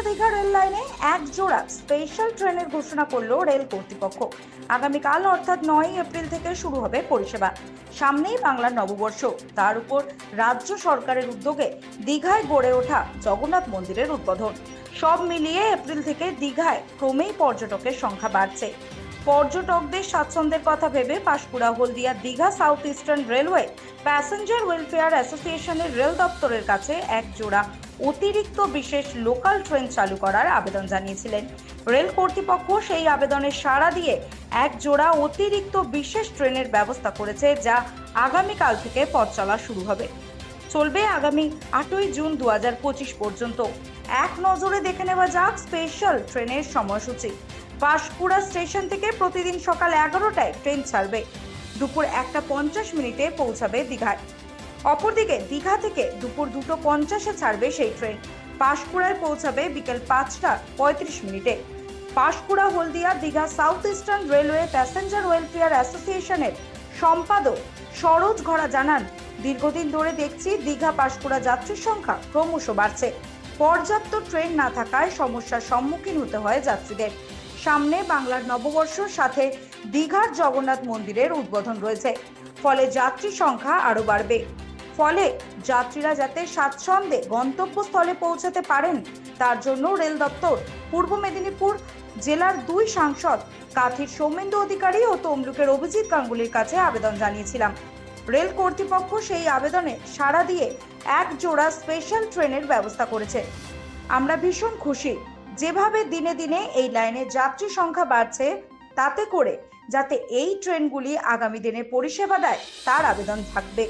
Panskura Digha rail লাইনে এক জোড়া স্পেশাল ট্রেনের ঘোষণা করল রেল কর্তৃপক্ষ। আগামীকাল, অর্থাৎ নয় এপ্রিল থেকে শুরু হবে পরিষেবা। সামনেই বাংলার নববর্ষ। তার উপর রাজ্য সরকারের উদ্যোগে দীঘায় গড়ে ওঠা জগন্নাথ মন্দিরের উদ্বোধন। সব মিলিয়ে এপ্রিল থেকে দীঘায় ক্রমেই পর্যটকের সংখ্যা বাড়ছে। পর্যটকদের স্বাচ্ছন্দ্যের কথা ভেবে Panskura, Haldia, Digha South Eastern Railway Passenger Welfare অ্যাসোসিয়েশনের রেল দপ্তরের কাছে এক জোড়া অতিরিক্ত বিশেষ লোকাল ট্রেন চালু করার আবেদন জানিয়েছিলেন। রেল কর্তৃপক্ষ সেই আবেদনের সাড়া দিয়ে এক জোড়া অতিরিক্ত বিশেষ ট্রেনের ব্যবস্থা করেছে, যা আগামীকাল থেকে পথ চলা শুরু হবে। চলবে আগামী আটই জুন দু হাজার পঁচিশ পর্যন্ত। এক নজরে দেখে নেওয়া যাক স্পেশাল ট্রেনের সময়সূচি। পাঁশকুড়া স্টেশন থেকে প্রতিদিন সকাল এগারোটায় ট্রেন ছাড়বে। দুপুর একটা পঞ্চাশ মিনিটে পৌঁছাবে দীঘায়। অপরদিকে দীঘা থেকে দুপুর দুটো পঞ্চাশে ছাড়বে সেই ট্রেন। পাঁশকুড়ায় পৌঁছাবে বিকেল পাঁচটা পঁয়ত্রিশ মিনিটে। Panskura, Haldia, Digha South Eastern Railway Passenger Welfare অ্যাসোসিয়েশনের সম্পাদক সরোজ ঘরা জানান, দীর্ঘদিন ধরে দেখছি দীঘা পাঁশকুড়া যাত্রীর সংখ্যা ক্রমশ বাড়ছে। পর্যাপ্ত ট্রেন না থাকায় সমস্যার সম্মুখীন হতে হয় যাত্রীদের। সামনে বাংলার নববর্ষর সাথে দীঘার জগন্নাথ মন্দিরের উদ্বোধন রয়েছে। ফলে যাত্রী সংখ্যা আরও বাড়বে। ফলে যাত্রীরা যাতে স্বাচ্ছন্দ্যে গন্তব্যস্থলে পৌঁছাতে পারেন, তার জন্য রেল দপ্তর পূর্ব মেদিনীপুর জেলার দুই সাংসদ কাথির সৌমেন্দু অধিকারী ও তমলুকের অভিজিৎ গাঙ্গুলির কাছে আবেদন জানিয়েছিলাম। রেল কর্তৃপক্ষ সেই আবেদনে সাড়া দিয়ে এক জোড়া স্পেশাল ট্রেনের ব্যবস্থা করেছে। আমরা ভীষণ খুশি যেভাবে দিনে দিনে এই লাইনে যাত্রী সংখ্যা বাড়ছে, তাতে করে যাতে এই ট্রেনগুলি আগামী দিনে পরিষেবা দেয়, তার আবেদন থাকবে।